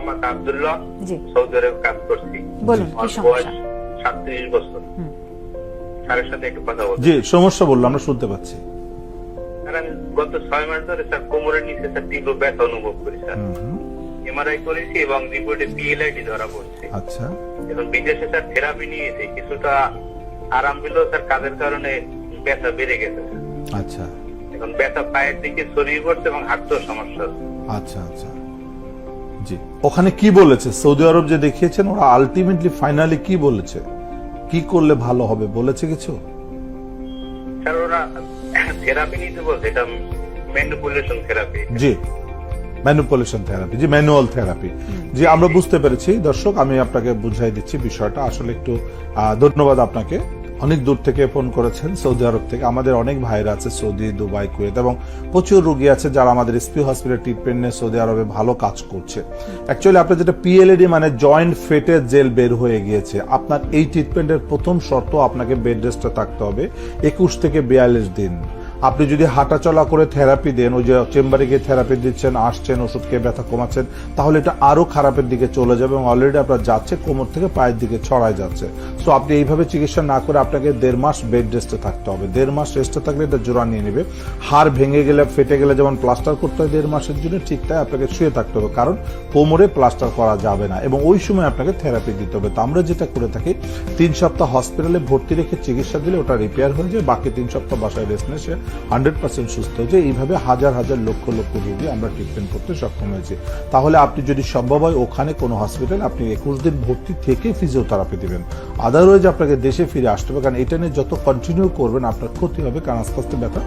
Mohammad Abdullah Saudi আরবে কাজ করছি। বলুন, কি আমার সমস্যা? বয়স সাতত্রিশ বছর। স্যারের সাথে একটু কথা বলছি জি সমস্যা বলল আমরা শুনতে পাচ্ছি। স্যার আমি গত ছয় মাস ধরে স্যার কোমরের নিচে স্যার তীব্র ব্যথা অনুভব করি স্যার। এমআরআই করেছি এবং রিপোর্টে পিএলআইডি ধরা পড়ছে। আচ্ছা। এখন বিদেশে স্যার থেরাপি নিয়েছি। কিছুটা আরাম পেলেও স্যার কাজের কারণে ব্যথা বেড়ে গেছে। আচ্ছা। এখন ব্যথা পায়ের দিকে ছড়িয়ে পড়ছে এবং হাঁটতেও সমস্যা আচ্ছা আচ্ছা। জি। ওখানে কি বলেছে? সৌদি আরব যে দেখিয়েছেন ওরা আলটিমেটলি ফাইনালি কি বলেছে? কি করলে ভালো হবে? বলেছে কিছু? স্যার ওরা থেরাপি নিতে বলছে। এটা ম্যানিপুলেশন থেরাপি জি। ম্যানুপুলেশন থেরাপি জি ম্যানুয়াল থেরাপি জি আমরা বুঝতে পেরেছি। দর্শক আমি আপনাকে বুঝাই দিচ্ছি বিষয়টা। আসলে একটু আহ, ধন্যবাদ আপনাকে। অনেক দূর থেকে ফোন করেছেন, সৌদি আরব থেকে। আমাদের অনেক ভাইরা আছে সৌদি, দুবাই, কুয়েত এবং প্রচুর রোগী আছে যারা আমাদের এসপি হসপিটাল ট্রিটমেন্ট নিয়ে সৌদি আরবে ভালো কাজ করছে। অ্যাকচুয়ালি আপনার যেটা পিএলএডি মানে জয়েন্ট ফেটে জেল বের হয়ে গিয়েছে। আপনার এই ট্রিটমেন্টের প্রথম শর্ত আপনাকে বেড রেস্টে থাকতে হবে, একুশ থেকে বিয়াল্লিশ দিন। আপনি যদি হাঁটাচলা করে থেরাপি দেন, ওই যে চেম্বারে গিয়ে থেরাপি দিচ্ছেন, আসছেন ওষুধ খেয়ে ব্যথা কমাচ্ছেন, তাহলে এটা আরও খারাপের দিকে চলে যাবে এবং অলরেডি আপনার যাচ্ছে, কোমর থেকে পায়ের দিকে ছড়ায় যাচ্ছে। সো আপনি এইভাবে চিকিৎসা না করে আপনাকে দেড় মাস বেড রেস্টে থাকতে হবে। দেড় মাস রেস্টে থাকলে এটা জোড়া নিয়ে নেবে। হাড় ভেঙে গেলে, ফেটে গেলে যেমন প্লাস্টার করতে হয় দেড় মাসের জন্য, ঠিক তাই আপনাকে শুয়ে থাকতে হবে। কারণ কোমরে প্লাস্টার করা যাবে না এবং ওই সময় আপনাকে থেরাপি দিতে হবে। তো আমরা যেটা করে থাকি, তিন সপ্তাহ হসপিটালে ভর্তি রেখে চিকিৎসা দিলে ওটা রিপেয়ার হয়ে যায়, বাকি তিন সপ্তাহ বাসায় রেস্ট নিয়ে হান্ড্রেড পার্সেন্ট সুস্থ হয়েছে। এইভাবে হাজার হাজার লক্ষ লক্ষ রোগী আমরা ট্রিটমেন্ট করতে সক্ষম হয়েছি। তাহলে আপনি যদি সম্ভব হয় ওখানে কোনো হসপিটাল আপনি একুশ দিন ভর্তি থেকে ফিজিওথেরাপি দেবেন। আদারওয়াইজ আপনাকে দেশে ফিরে আসতে হবে, কারণ এটা নিয়ে যত কন্টিনিউ করবেন আপনার ক্ষতি হবে, কারণ আস্তে আস্তে ব্যথা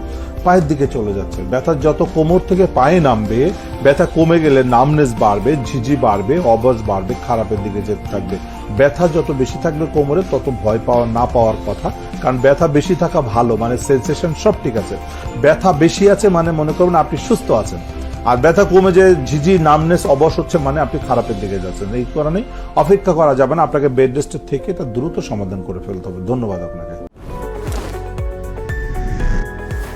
পায়ের দিকে চলে যাচ্ছে। ব্যথা যত কোমর থেকে পায়ে নামবে ব্যথা কমে গেলে নামনেস বাড়বে, ঝিঝি বাড়বে অবস বাড়বে, খারাপের দিকে যেতে থাকবে। ব্যথা যত বেশি থাকবে কোমরে, তত ভয় পাওয়া, না পাওয়ার কথা। কারণ ব্যথা বেশি থাকা ভালো মানে সেন্সেশন সব ঠিক আছে। ব্যথা বেশি আছে মানে মনে করবেন আপনি সুস্থ আছেন। আর ব্যথা কমে যে ঝিঝি নামনেস অবশ হচ্ছে মানে আপনি খারাপের দিকে যাচ্ছেন। এই কারণে অপেক্ষা করা যাবে না, আপনাকে বেড রেস্টের থেকে এটা দ্রুত সমাধান করে ফেলতে হবে। ধন্যবাদ আপনাকে।